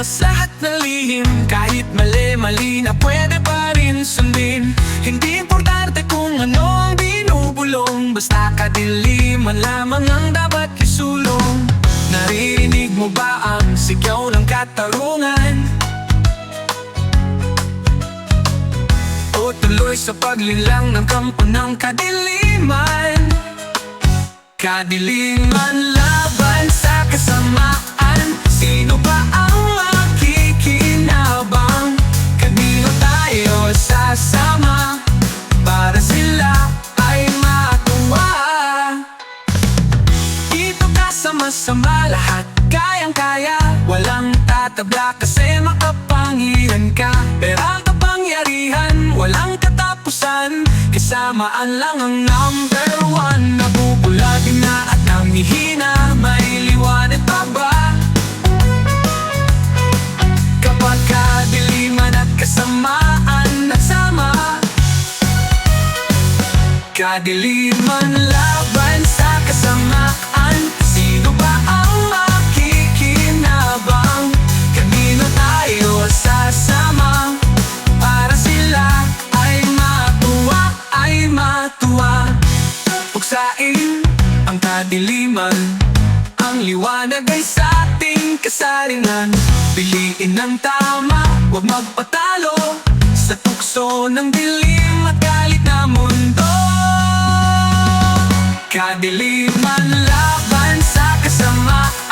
Halos lahat na lihim Kahit mali, mali na pwede pa rin sundin. Hindi importante kung ano ang binubulong Basta kadiliman lamang ang dapat isulong. Naririnig mo ba ang sigaw ng katarungan? O tuloy sa paglilang ng kampo ng kadiliman. Kadiliman lang. Lahat Kayang-kaya Walang tatabla kasi makapangyarihan ka. Pero ang kapangyarihan Walang katapusan. Kasamaan lang ang number one. Nabubulating na at nangihina May liwanag pa ba? Kapag kadiliman at kasamaan nagsama. Kadiliman laban kadiliman Ang liwanag ay sa ating kasaringan Piliin ng tama, huwag magpatalo. Sa tukso ng dilim at galit na mundo. Kadiliman laban sa kasamaan